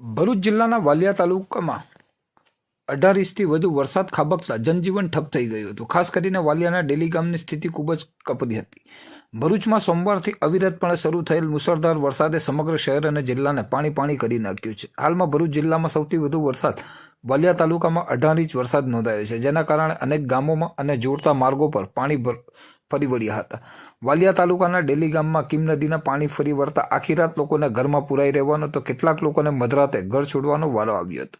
ભરૂચ જિલ્લાના વાલિયા તાલુકામાં અઢાર ઇંચથી વધુ વરસાદ ખાબકતા જનજીવન ઠપ થઈ ગયું હતું. ખાસ કરીને વાલિયાના ડેલી ગામની સ્થિતિ ખૂબ જ કપરી હતી. ભરૂચમાં સોમવારથી અવિરતપણે શરૂ થયેલ મુસળધાર વરસાદે સમગ્ર શહેર અને જિલ્લાને પાણી પાણી કરી નાખ્યું છે. હાલમાં ભરૂચ જિલ્લામાં સૌથી વધુ વરસાદ વાલિયા તાલુકામાં અઢાર ઇંચ વરસાદ નોંધાયો છે, જેના કારણે અનેક ગામોમાં અને જોડતા માર્ગો પર પાણી ભર ફરી વળ્યા હતા. વાલિયા તાલુકાના ડેલી ગામમાં કિમ નદીના પાણી ફરી વળતા આખી રાત લોકોને ઘરમાં પુરાઈ રહેવાનો તો કેટલાક લોકોને મધરાતે ઘર છોડવાનો વારો આવ્યો હતો.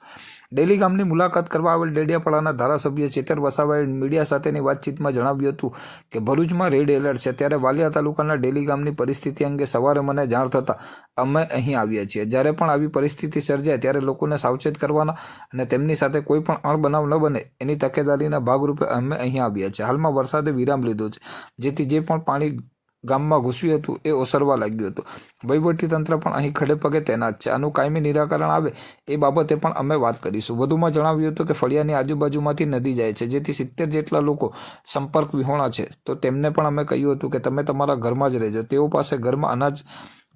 ડેલી ગામની મુલાકાત કરવા આવેલ ડેડિયાપાડાના ધારાસભ્ય ચેતર વસાવાએ મીડિયા સાથેની વાતચીતમાં જણાવ્યું હતું કે ભરૂચમાં રેડ એલર્ટ છે ત્યારે વાલિયા તાલુકાના ડેલી ગામની પરિસ્થિતિ અંગે સવારે મને જાણ થતાં અમે અહીં આવ્યા છીએ. જ્યારે પણ આવી પરિસ્થિતિ સર્જાય ત્યારે લોકોને સાવચેત કરવાના અને તેમની સાથે કોઈ પણ અણબનાવ ન બને એની તકેદારીના ભાગરૂપે અમે અહીં આવ્યા છીએ. હાલમાં વરસાદે વિરામ લીધો છે, જેથી જે પણ પાણી ગામમાં ઘૂસ્યું હતું, એ ઓસરવા લાગ્યું હતું. વહીવટી તંત્ર પણ અહીં ખડે પગે તૈનાત છે. આનું કાયમી નિરાકરણ આવે એ બાબતે પણ અમે વાત કરીશું. વધુમાં જણાવ્યું હતું કે ફળિયાની આજુબાજુમાંથી નદી જાય છે, જેથી સિત્તેર જેટલા લોકો સંપર્ક વિહોણા છે. તો તેમને પણ અમે કહ્યું હતું કે તમે તમારા ઘરમાં જ રહેજો. તેઓ પાસે ઘરમાં અનાજ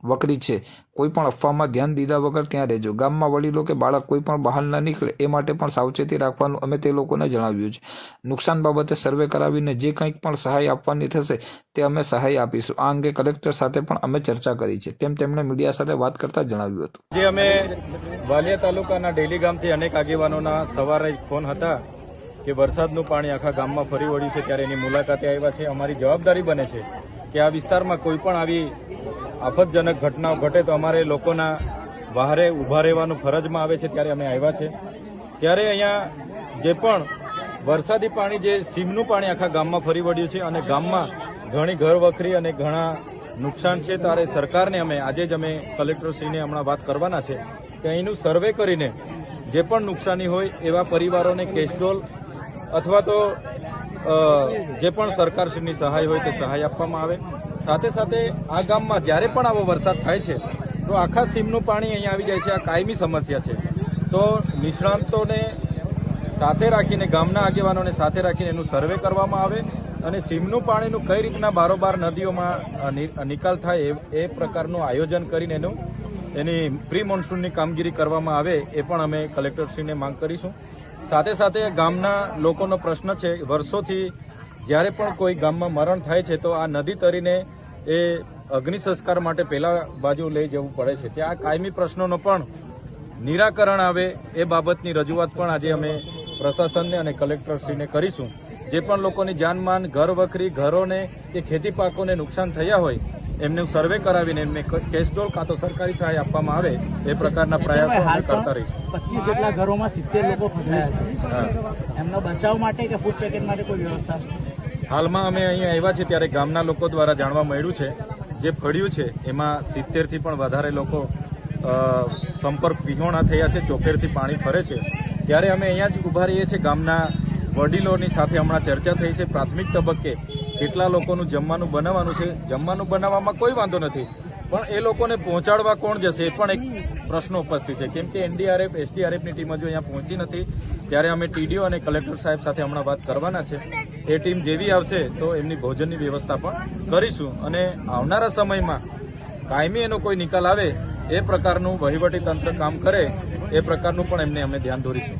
વકરી છે. કોઈ પણ અફવામાં ધ્યાન દીધા વગર ત્યાં રહેજો. ગામમાં વડીલો કે બાળક કોઈ પણ બહાર ન નીકળે એ માટે પણ સાવચેતી રાખવાનું અમે તે લોકોને જણાવ્યું છે. નુકસાન બાબતે સર્વે કરાવીને જે કંઈક પણ સહાય આપવાની થશે તે અમે સહાય આપીશું. આ અંગે કલેક્ટર સાથે પણ અમે ચર્ચા કરી છે. તેમ તેમણે મીડિયા સાથે વાત કરતા જણાવ્યું હતું. જે અમે વાલિયા તાલુકાના ડેલી ગામથી અનેક આગેવાનોના સવારે ફોન હતા કે વરસાદનું પાણી આખા ગામમાં ફરી વળ્યું છે ત્યારે એની મુલાકાતે આવ્યા છે. અમારી જવાબદારી બને છે કે આ વિસ્તારમાં કોઈ પણ આવી આફતજનક ઘટનાઓ ઘટે તો અમારે લોકોના બહારે ઊભા રહેવાનું ફરજમાં આવે છે ત્યારે અમે આવ્યા છે. ત્યારે અહીંયા જે પણ વરસાદી પાણી, જે સીમનું પાણી આખા ગામમાં ફરી વળ્યું છે અને ગામમાં ઘણી ઘર વખરી અને ઘણા નુકસાન છે, ત્યારે સરકારને અમે, આજે જ અમે કલેક્ટરશ્રીને હમણાં વાત કરવાના છે કે અહીંનું સર્વે કરીને જે પણ નુકસાની હોય એવા પરિવારોને કેશડોલ અથવા તો જે પણ સરકારશ્રીની સહાય હોય તે સહાય આપવામાં આવે. સાથે સાથે આ ગામમાં જ્યારે પણ આવો વરસાદ થાય છે, તો આખા સીમનું પાણી અહીંયા આવી જાય છે. આ કાયમી સમસ્યા છે. તો નિષ્ણાંતોને સાથે રાખીને, ગામના આગેવાનોને સાથે રાખીને એનું સર્વે કરવામાં આવે અને સીમનું પાણીનું કઈ રીતના બારોબાર નદીઓમાં નિકાલ થાય એ- પ્રકારનું આયોજન કરીને એનું એની પ્રી મોન્સૂનની કામગીરી કરવામાં આવે એ પણ અમે કલેક્ટરશ્રીને માંગ કરીશું. સાથે સાથે ગામના લોકોનો પ્રશ્ન છે, વર્ષોથી જ્યારે પણ કોઈ ગામમાં મરણ થાય છે, તો આ નદી તરીને એ અગ્નિ સંસ્કાર માટે પહેલા બાજુ લઈ જવું પડે છે. ત્યાં કાયમી પ્રશ્નોનો પણ નિરાકરણ આવે એ બાબતની રજૂઆત પણ આજે અમે પ્રશાસનને અને કલેક્ટરશ્રીને કરીશું. જે પણ લોકોની જાનમાન ઘર વખરી ઘરોને કે ખેતી પાકોને નુકસાન થયા હોય એમનું સર્વે કરાવીને એમને કેશડોલ કાં તો સરકારી સહાય આપવામાં આવે એ પ્રકારના પ્રયાસો હાલ કરતા રહીશું. પચીસ જેટલા ઘરોમાં સિત્તેર લોકો ફસાયા છે. એમનો બચાવ માટે કે ફૂડ પેકેટ માટે કોઈ વ્યવસ્થા? હાલમાં અમે અહીંયા આવ્યા છે ત્યારે ગામના લોકો દ્વારા જાણવા મળ્યું છે જે ફળ્યું છે એમાં સિત્તેરથી પણ વધારે લોકો સંપર્ક વિહોણા થયા છે ચોખેરથી પાણી ફરે છે. ત્યારે અમે અહીંયા જ ઊભા રહીએ છીએ. ગામના વડીલોની સાથે હમણાં ચર્ચા થઈ છે. પ્રાથમિક તબક્કે કેટલા લોકોનું જમવાનું બનાવવાનું છે? જમવાનું બનાવવામાં કોઈ વાંધો નથી. પણ એ લોકોને પહોંચાડવા કોણ જશે? એ પણ એક પ્રશ્ન ઉપસ્થિત છે. કેમ કે એનડીઆરએફ એસડીઆરએફની ટીમ હજુ અહીંયા પહોંચી નથી. ત્યારે અમે ટીડીઓ અને કલેક્ટર સાહેબ સાથે હમણાં વાત કરવાના છે. એ ટીમ જેવી આવશે તો એમની ભોજનની વ્યવસ્થા પણ કરીશું. અને આવનારા સમયમાં કાયમી એનો કોઈ નિકાલ આવે, એ પ્રકારનું વહીવટી તંત્ર કામ કરે, એ પ્રકારનું પણ એમને અમે ધ્યાન દોરીશું